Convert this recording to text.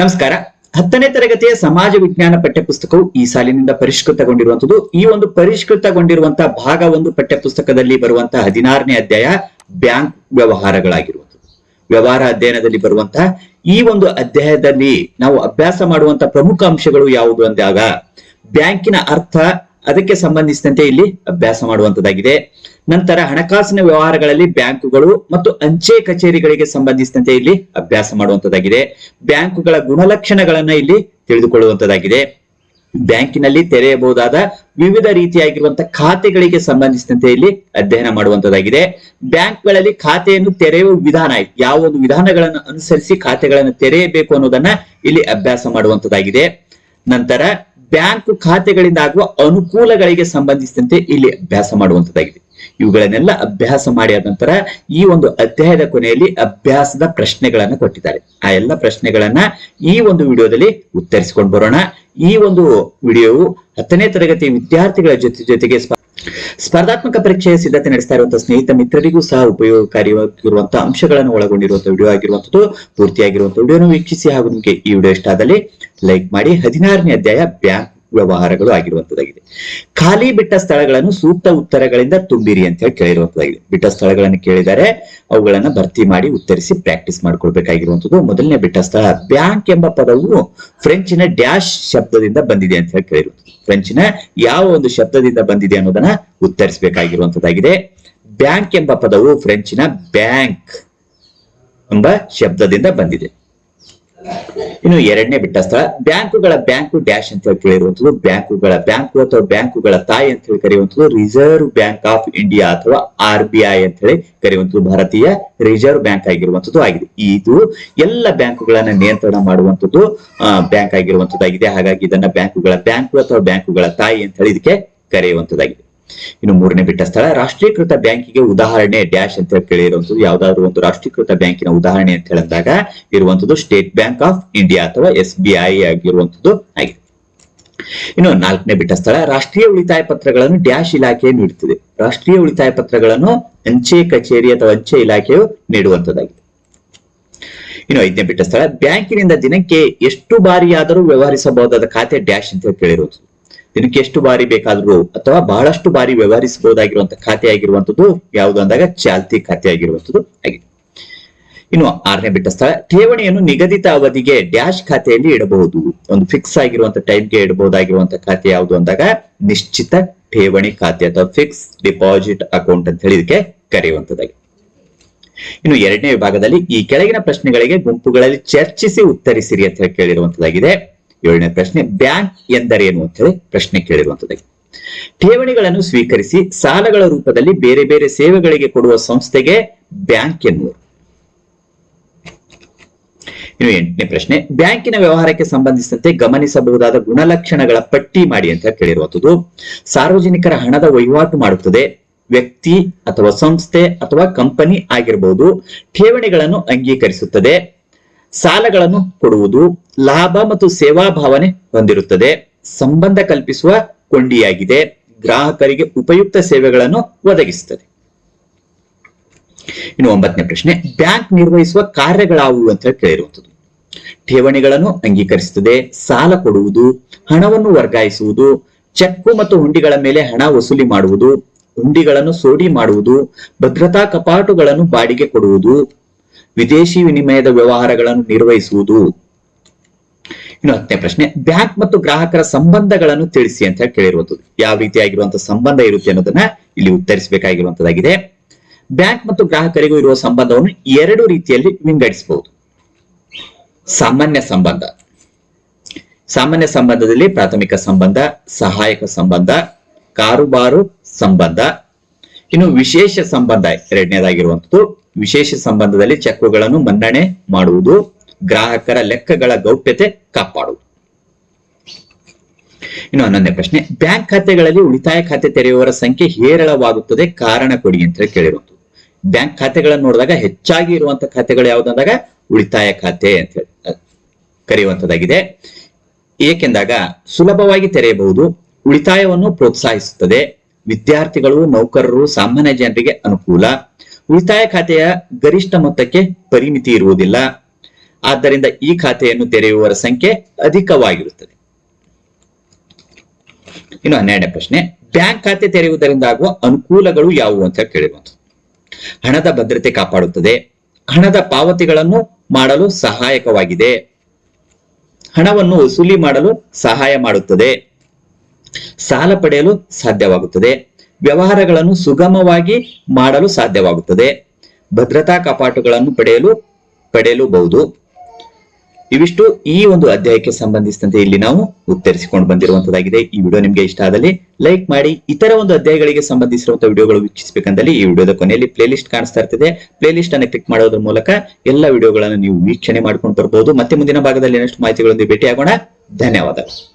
ನಮಸ್ಕಾರ. ಹತ್ತನೇ ತರಗತಿಯ ಸಮಾಜ ವಿಜ್ಞಾನ ಪಠ್ಯಪುಸ್ತಕವು ಈ ಸಾಲಿನಿಂದ ಪರಿಷ್ಕೃತಗೊಂಡಿರುವಂತದ್ದು ಈ ಒಂದು ಪರಿಷ್ಕೃತಗೊಂಡಿರುವಂತಹ ಭಾಗ ಒಂದು ಪಠ್ಯಪುಸ್ತಕದಲ್ಲಿ ಬರುವಂತಹ ಹದಿನಾರನೇ ಅಧ್ಯಾಯ ಬ್ಯಾಂಕ್ ವ್ಯವಹಾರಗಳಾಗಿರುವಂತದ್ದು ವ್ಯವಹಾರ ಅಧ್ಯಯನದಲ್ಲಿ ಬರುವಂತಹ ಈ ಒಂದು ಅಧ್ಯಾಯದಲ್ಲಿ ನಾವು ಅಭ್ಯಾಸ ಮಾಡುವಂತಹ ಪ್ರಮುಖ ಅಂಶಗಳು ಯಾವುದು ಅಂದಾಗ, ಬ್ಯಾಂಕಿನ ಅರ್ಥ ಅದಕ್ಕೆ ಸಂಬಂಧಿಸಿದಂತೆ ಇಲ್ಲಿ ಅಭ್ಯಾಸ ಮಾಡುವಂತದ್ದಾಗಿದೆ. ನಂತರ ಹಣಕಾಸಿನ ವ್ಯವಹಾರಗಳಲ್ಲಿ ಬ್ಯಾಂಕುಗಳು ಮತ್ತು ಅಂಚೆ ಕಚೇರಿಗಳಿಗೆ ಸಂಬಂಧಿಸಿದಂತೆ ಇಲ್ಲಿ ಅಭ್ಯಾಸ ಮಾಡುವಂತದ್ದಾಗಿದೆ. ಬ್ಯಾಂಕುಗಳ ಗುಣಲಕ್ಷಣಗಳನ್ನ ಇಲ್ಲಿ ತಿಳಿದುಕೊಳ್ಳುವಂತದ್ದಾಗಿದೆ. ಬ್ಯಾಂಕಿನಲ್ಲಿ ತೆರೆಯಬಹುದಾದ ವಿವಿಧ ರೀತಿಯಾಗಿರುವಂತಹ ಖಾತೆಗಳಿಗೆ ಸಂಬಂಧಿಸಿದಂತೆ ಇಲ್ಲಿ ಅಧ್ಯಯನ ಮಾಡುವಂತದ್ದಾಗಿದೆ. ಬ್ಯಾಂಕ್ಗಳಲ್ಲಿ ಖಾತೆಯನ್ನು ತೆರೆಯುವ ವಿಧಾನ ಯಾವ ಒಂದು ವಿಧಾನಗಳನ್ನು ಅನುಸರಿಸಿ ಖಾತೆಗಳನ್ನು ತೆರೆಯಬೇಕು ಅನ್ನೋದನ್ನ ಇಲ್ಲಿ ಅಭ್ಯಾಸ ಮಾಡುವಂತದ್ದಾಗಿದೆ. ನಂತರ ಬ್ಯಾಂಕ್ ಖಾತೆಗಳಿಂದ ಆಗುವ ಅನುಕೂಲಗಳಿಗೆ ಸಂಬಂಧಿಸಿದಂತೆ ಇಲ್ಲಿ ಅಭ್ಯಾಸ ಮಾಡುವಂತದ್ದಾಗಿದೆ. ಇವುಗಳನ್ನೆಲ್ಲ ಅಭ್ಯಾಸ ಮಾಡಿ ಆದ ನಂತರ ಈ ಒಂದು ಅಧ್ಯಾಯದ ಕೊನೆಯಲ್ಲಿ ಅಭ್ಯಾಸದ ಪ್ರಶ್ನೆಗಳನ್ನ ಕೊಟ್ಟಿದ್ದಾರೆ. ಆ ಎಲ್ಲ ಪ್ರಶ್ನೆಗಳನ್ನ ಈ ಒಂದು ವಿಡಿಯೋದಲ್ಲಿ ಉತ್ತರಿಸಿಕೊಂಡು ಬರೋಣ. ಈ ಒಂದು ವಿಡಿಯೋವು ಹತ್ತನೇ ತರಗತಿ ವಿದ್ಯಾರ್ಥಿಗಳ ಜೊತೆ ಜೊತೆಗೆ ಸ್ಪರ್ಧಾತ್ಮಕ ಪರೀಕ್ಷೆಯ ಸಿದ್ಧತೆ ನಡೆಸ್ತಾ ಇರುವಂತಹ ಸ್ನೇಹಿತ ಮಿತ್ರರಿಗೂ ಸಹ ಉಪಯೋಗಕಾರಿಯಾಗಿರುವಂತಹ ಅಂಶಗಳನ್ನು ಒಳಗೊಂಡಿರುವಂತಹ ವಿಡಿಯೋ ಆಗಿರುವಂತದ್ದು ಪೂರ್ತಿಯಾಗಿರುವಂತಹ ವಿಡಿಯೋನ ವೀಕ್ಷಿಸಿ ಹಾಗೂ ನಿಮಗೆ ಈ ವಿಡಿಯೋ ಇಷ್ಟ ಆದಲ್ಲಿ ಲೈಕ್ ಮಾಡಿ. ಹದಿನಾರನೇ ಅಧ್ಯಾಯ ಬ್ಯಾಂಕ್ ವ್ಯವಹಾರಗಳು ಆಗಿರುವಂತದ್ದಾಗಿದೆ ಖಾಲಿ ಬಿಟ್ಟ ಸ್ಥಳಗಳನ್ನು ಸೂಕ್ತ ಉತ್ತರಗಳಿಂದ ತುಂಬಿರಿ ಅಂತ ಹೇಳಿ ಕೇಳಿರುವಂತದ್ದಾಗಿದೆ ಬಿಟ್ಟ ಸ್ಥಳಗಳನ್ನು ಕೇಳಿದರೆ ಅವುಗಳನ್ನ ಭರ್ತಿ ಮಾಡಿ ಉತ್ತರಿಸಿ ಪ್ರಾಕ್ಟೀಸ್ ಮಾಡ್ಕೊಳ್ಬೇಕಾಗಿರುವಂತದ್ದು. ಮೊದಲನೇ ಬಿಟ್ಟ ಸ್ಥಳ ಬ್ಯಾಂಕ್ ಎಂಬ ಪದವು ಫ್ರೆಂಚಿನ ಡ್ಯಾಶ್ ಶಬ್ದದಿಂದ ಬಂದಿದೆ ಅಂತ ಹೇಳಿ ಕೇಳಿರುವಂತದ್ದು. ಫ್ರೆಂಚಿನ ಯಾವ ಒಂದು ಶಬ್ದದಿಂದ ಬಂದಿದೆ ಅನ್ನೋದನ್ನ ಉತ್ತರಿಸಬೇಕಾಗಿರುವಂತದ್ದಾಗಿದೆ ಬ್ಯಾಂಕ್ ಎಂಬ ಪದವು ಫ್ರೆಂಚಿನ ಬ್ಯಾಂಕ್ ಎಂಬ ಶಬ್ದದಿಂದ ಬಂದಿದೆ. ಇನ್ನು ಎರಡನೇ ಬಿಟ್ಟ ಸ್ಥಳ ಬ್ಯಾಂಕುಗಳ ಬ್ಯಾಂಕು ಡ್ಯಾಶ್ ಅಂತ ಹೇಳಿ ಕೇಳಿರುವಂತದ್ದು ಬ್ಯಾಂಕುಗಳ ಬ್ಯಾಂಕು ಅಥವಾ ಬ್ಯಾಂಕುಗಳ ತಾಯಿ ಅಂತ ಹೇಳಿ ಕರೆಯುವಂತದ್ದು ರಿಸರ್ವ್ ಬ್ಯಾಂಕ್ ಆಫ್ ಇಂಡಿಯಾ ಅಥವಾ ಆರ್ ಬಿ ಐ ಅಂತ ಹೇಳಿ ಕರೆಯುವಂತದ್ದು ಭಾರತೀಯ ರಿಸರ್ವ್ ಬ್ಯಾಂಕ್ ಆಗಿರುವಂತದ್ದು ಆಗಿದೆ. ಇದು ಎಲ್ಲ ಬ್ಯಾಂಕುಗಳನ್ನ ನಿಯಂತ್ರಣ ಮಾಡುವಂತದ್ದು ಬ್ಯಾಂಕ್ ಆಗಿರುವಂತದ್ದಾಗಿದೆ ಹಾಗಾಗಿ ಇದನ್ನ ಬ್ಯಾಂಕುಗಳ ಬ್ಯಾಂಕು ಅಥವಾ ಬ್ಯಾಂಕುಗಳ ತಾಯಿ ಅಂತ ಹೇಳಿ ಇದಕ್ಕೆ ಕರೆಯುವಂತದ್ದಾಗಿದೆ ಇನ್ನು ಮೂರನೇ ಬಿಟ್ಟ ಸ್ಥಳ, ರಾಷ್ಟ್ರೀಕೃತ ಬ್ಯಾಂಕಿಗೆ ಉದಾಹರಣೆ, ಡ್ಯಾಶ್ ಅಂತ ಹೇಳಿ ಕೇಳಿರುವಂತದ್ದು ಯಾವ್ದಾದ್ರು ಒಂದು ರಾಷ್ಟ್ರೀಕೃತ ಬ್ಯಾಂಕಿನ ಉದಾಹರಣೆ ಅಂತ ಹೇಳಿದಾಗ ಇರುವಂತದ್ದು ಸ್ಟೇಟ್ ಬ್ಯಾಂಕ್ ಆಫ್ ಇಂಡಿಯಾ ಅಥವಾ ಎಸ್ ಬಿ ಐ ಆಗಿರುವಂತದ್ದು ಆಗಿದೆ. ಇನ್ನು ನಾಲ್ಕನೇ ಬಿಟ್ಟ ಸ್ಥಳ, ರಾಷ್ಟ್ರೀಯ ಉಳಿತಾಯ ಪತ್ರಗಳನ್ನು ಡ್ಯಾಶ್ ಇಲಾಖೆ ನೀಡುತ್ತದೆ. ರಾಷ್ಟ್ರೀಯ ಉಳಿತಾಯ ಪತ್ರಗಳನ್ನು ಅಂಚೆ ಕಚೇರಿ ಅಥವಾ ಅಂಚೆ ಇಲಾಖೆಯು ನೀಡುವಂತದ್ದಾಗಿದೆ ಇನ್ನು ಐದನೇ ಬಿಟ್ಟ ಸ್ಥಳ, ಬ್ಯಾಂಕಿನಿಂದ ದಿನಕ್ಕೆ ಎಷ್ಟು ಬಾರಿಯಾದರೂ ವ್ಯವಹರಿಸಬಹುದಾದ ಖಾತೆ ಡ್ಯಾಶ್ ಅಂತ ಹೇಳಿ ಕೇಳಿರುವಂತದ್ದು ದಿನಕ್ಕೆ ಎಷ್ಟು ಬಾರಿ ಬೇಕಾದ್ರೂ ಅಥವಾ ಬಹಳಷ್ಟು ಬಾರಿ ವ್ಯವಹರಿಸಬಹುದಾಗಿರುವಂತಹ ಖಾತೆ ಆಗಿರುವಂತದ್ದು ಯಾವುದು ಅಂದಾಗ ಚಾಲ್ತಿ ಖಾತೆ ಆಗಿರುವಂತದ್ದು ಆಗಿದೆ. ಇನ್ನು ಆರನೇ ಬಿಟ್ಟ ಸ್ಥಳ, ಠೇವಣಿಯನ್ನು ನಿಗದಿತ ಅವಧಿಗೆ ಡ್ಯಾಶ್ ಖಾತೆಯಲ್ಲಿ ಇಡಬಹುದು. ಒಂದು ಫಿಕ್ಸ್ ಆಗಿರುವಂತಹ ಟೈಮ್ಗೆ ಇಡಬಹುದಾಗಿರುವಂತಹ ಖಾತೆ ಯಾವುದು ಅಂದಾಗ ನಿಶ್ಚಿತ ಠೇವಣಿ ಖಾತೆ ಅಥವಾ ಫಿಕ್ಸ್ ಡಿಪಾಸಿಟ್ ಅಕೌಂಟ್ ಅಂತ ಹೇಳಿ ಇದಕ್ಕೆ ಕರೆಯುವಂತದ್ದಾಗಿದೆ ಇನ್ನು ಎರಡನೇ ವಿಭಾಗದಲ್ಲಿ ಈ ಕೆಳಗಿನ ಪ್ರಶ್ನೆಗಳಿಗೆ ಗುಂಪುಗಳಲ್ಲಿ ಚರ್ಚಿಸಿ ಉತ್ತರಿಸಿರಿ ಅಂತ ಹೇಳಿ ಕೇಳಿರುವಂತದ್ದಾಗಿದೆ ಏಳನೇ ಪ್ರಶ್ನೆ, ಬ್ಯಾಂಕ್ ಎಂದರೇನು ಅಂತ ಹೇಳಿ ಪ್ರಶ್ನೆ ಕೇಳಿರುವಂತದ್ದು. ಠೇವಣಿಗಳನ್ನು ಸ್ವೀಕರಿಸಿ ಸಾಲಗಳ ರೂಪದಲ್ಲಿ ಬೇರೆ ಬೇರೆ ಸೇವೆಗಳಿಗೆ ಕೊಡುವ ಸಂಸ್ಥೆಗೆ ಬ್ಯಾಂಕ್ ಎನ್ನುವರು. ಇನ್ನು ಎಂಟನೇ ಪ್ರಶ್ನೆ, ಬ್ಯಾಂಕಿನ ವ್ಯವಹಾರಕ್ಕೆ ಸಂಬಂಧಿಸಿದಂತೆ ಗಮನಿಸಬಹುದಾದ ಗುಣಲಕ್ಷಣಗಳ ಪಟ್ಟಿ ಮಾಡಿ ಅಂತ ಕೇಳಿರುವಂತದ್ದು. ಸಾರ್ವಜನಿಕರ ಹಣದ ವಹಿವಾಟು ಮಾಡುತ್ತದೆ, ವ್ಯಕ್ತಿ ಅಥವಾ ಸಂಸ್ಥೆ ಅಥವಾ ಕಂಪನಿ ಆಗಿರಬಹುದು ಠೇವಣಿಗಳನ್ನು ಅಂಗೀಕರಿಸುತ್ತದೆ ಸಾಲಗಳನ್ನು ಕೊಡುವುದು ಲಾಭ ಮತ್ತು ಸೇವಾ ಭಾವನೆ ಹೊಂದಿರುತ್ತದೆ. ಸಂಬಂಧ ಕಲ್ಪಿಸುವ ಕೊಂಡಿಯಾಗಿದೆ. ಗ್ರಾಹಕರಿಗೆ ಉಪಯುಕ್ತ ಸೇವೆಗಳನ್ನು ಒದಗಿಸುತ್ತದೆ. ಇನ್ನು ಒಂಬತ್ತನೇ ಪ್ರಶ್ನೆ, ಬ್ಯಾಂಕ್ ನಿರ್ವಹಿಸುವ ಕಾರ್ಯಗಳಾವುವು ಅಂತ ಕೇಳಿರುವಂಥದ್ದು. ಠೇವಣಿಗಳನ್ನು ಅಂಗೀಕರಿಸುತ್ತದೆ, ಸಾಲ ಕೊಡುವುದು, ಹಣವನ್ನು ವರ್ಗಾಯಿಸುವುದು, ಚೆಕ್ಕು ಮತ್ತು ಹುಂಡಿಗಳ ಮೇಲೆ ಹಣ ವಸೂಲಿ ಮಾಡುವುದು, ಹುಂಡಿಗಳನ್ನು ಸೋಡಿ ಮಾಡುವುದು, ಭದ್ರತಾ ಕಪಾಟುಗಳನ್ನು ಬಾಡಿಗೆ ಕೊಡುವುದು ವಿದೇಶಿ ವಿನಿಮಯದ ವ್ಯವಹಾರಗಳನ್ನು ನಿರ್ವಹಿಸುವುದು? ಇನ್ನು ಹತ್ತನೇ ಪ್ರಶ್ನೆ, ಬ್ಯಾಂಕ್ ಮತ್ತು ಗ್ರಾಹಕರ ಸಂಬಂಧಗಳನ್ನು ತಿಳಿಸಿ ಅಂತ ಹೇಳಿ ಕೇಳಿರುವಂತದ್ದು ಯಾವ ರೀತಿಯಾಗಿರುವಂತಹ ಸಂಬಂಧ ಇರುತ್ತೆ ಅನ್ನೋದನ್ನ ಇಲ್ಲಿ ಉತ್ತರಿಸಬೇಕಾಗಿರುವಂತದ್ದಾಗಿದೆ ಬ್ಯಾಂಕ್ ಮತ್ತು ಗ್ರಾಹಕರಿಗೂ ಇರುವ ಸಂಬಂಧವನ್ನು ಎರಡು ರೀತಿಯಲ್ಲಿ ವಿಂಗಡಿಸಬಹುದು. ಸಾಮಾನ್ಯ ಸಂಬಂಧ. ಸಾಮಾನ್ಯ ಸಂಬಂಧದಲ್ಲಿ ಪ್ರಾಥಮಿಕ ಸಂಬಂಧ, ಸಹಾಯಕ ಸಂಬಂಧ, ಕಾರುಬಾರು ಸಂಬಂಧ. ಇನ್ನು ವಿಶೇಷ ಸಂಬಂಧ ಎರಡನೇದಾಗಿರುವಂತದ್ದು ವಿಶೇಷ ಸಂಬಂಧದಲ್ಲಿ ಚೆಕ್ಕುಗಳನ್ನು ಮನ್ನಣೆ ಮಾಡುವುದು, ಗ್ರಾಹಕರ ಲೆಕ್ಕಗಳ ಗೌಪ್ಯತೆ ಕಾಪಾಡುವುದು. ಇನ್ನು ಹನ್ನೊಂದನೇ ಪ್ರಶ್ನೆ, ಬ್ಯಾಂಕ್ ಖಾತೆಗಳಲ್ಲಿ ಉಳಿತಾಯ ಖಾತೆ ತೆರೆಯುವವರ ಸಂಖ್ಯೆ ಹೇರಳವಾಗುತ್ತದೆ, ಕಾರಣ ಕೊಡಿ ಅಂತ ಕೇಳಿರುವಂತದ್ದು ಬ್ಯಾಂಕ್ ಖಾತೆಗಳನ್ನು ನೋಡಿದಾಗ ಹೆಚ್ಚಾಗಿ ಇರುವಂತಹ ಖಾತೆಗಳು ಯಾವ್ದಂದಾಗ ಉಳಿತಾಯ ಖಾತೆ ಅಂತ ಕರೆಯುವಂತದ್ದಾಗಿದೆ ಏಕೆಂದಾಗ ಸುಲಭವಾಗಿ ತೆರೆಯಬಹುದು, ಉಳಿತಾಯವನ್ನು ಪ್ರೋತ್ಸಾಹಿಸುತ್ತದೆ, ವಿದ್ಯಾರ್ಥಿಗಳು, ನೌಕರರು, ಸಾಮಾನ್ಯ ಜನರಿಗೆ ಅನುಕೂಲ ಉಳಿತಾಯ ಖಾತೆಯ ಗರಿಷ್ಠ ಮೊತ್ತಕ್ಕೆ ಪರಿಮಿತಿ ಇರುವುದಿಲ್ಲ. ಆದ್ದರಿಂದ ಈ ಖಾತೆಯನ್ನು ತೆರೆಯುವವರ ಸಂಖ್ಯೆ ಅಧಿಕವಾಗಿರುತ್ತದೆ. ಇನ್ನು ಹನ್ನೆರಡನೇ ಪ್ರಶ್ನೆ, ಬ್ಯಾಂಕ್ ಖಾತೆ ತೆರೆಯುವುದರಿಂದ ಆಗುವ ಅನುಕೂಲಗಳು ಯಾವುವು ಅಂತ ಕೇಳಿರುವಂಥದ್ದು ಹಣದ ಭದ್ರತೆ ಕಾಪಾಡುತ್ತದೆ. ಹಣದ ಪಾವತಿಗಳನ್ನು ಮಾಡಲು ಸಹಾಯಕವಾಗಿದೆ. ಹಣವನ್ನು ವಸೂಲಿ ಮಾಡಲು ಸಹಾಯ ಮಾಡುತ್ತದೆ. ಸಾಲ ಪಡೆಯಲು ಸಾಧ್ಯವಾಗುತ್ತದೆ. ವ್ಯವಹಾರಗಳನ್ನು ಸುಗಮವಾಗಿ ಮಾಡಲು ಸಾಧ್ಯವಾಗುತ್ತದೆ. ಭದ್ರತಾ ಕಪಾಟುಗಳನ್ನು ಪಡೆಯಲು, ಪಡೆಯಲೂಬಹುದು. ಇವಿಷ್ಟು ಈ ಒಂದು ಅಧ್ಯಾಯಕ್ಕೆ ಸಂಬಂಧಿಸಿದಂತೆ ಇಲ್ಲಿ ನಾವು ಉತ್ತರಿಸಿಕೊಂಡು ಬಂದಿರುವಂತದ್ದಾಗಿದೆ. ಈ ವಿಡಿಯೋ ನಿಮಗೆ ಇಷ್ಟ ಆದಲ್ಲಿ ಲೈಕ್ ಮಾಡಿ, ಇತರ ಒಂದು ಅಧ್ಯಾಯಗಳಿಗೆ ಸಂಬಂಧಿಸಿರುವಂತಹ ವಿಡಿಯೋಗಳು ವೀಕ್ಷಿಸಬೇಕಂದಲ್ಲಿ ಈ ವಿಡಿಯೋದ ಕೊನೆಯಲ್ಲಿ ಪ್ಲೇಲಿಸ್ಟ್ ಕಾಣಿಸ್ತಾ ಇರ್ತದೆ. ಪ್ಲೇಲಿಸ್ಟ್ ಅನ್ನು ಕ್ಲಿಕ್ ಮಾಡೋದ್ರ ಮೂಲಕ ಎಲ್ಲ ವಿಡಿಯೋಗಳನ್ನು ನೀವು ವೀಕ್ಷಣೆ ಮಾಡ್ಕೊಂಡು ಬರ್ಬೋದು. ಮತ್ತೆ ಮುಂದಿನ ಭಾಗದಲ್ಲಿ ಇನ್ನಷ್ಟು ಮಾಹಿತಿಗಳೊಂದಿಗೆ ಭೇಟಿಯಾಗೋಣ. ಧನ್ಯವಾದಗಳು.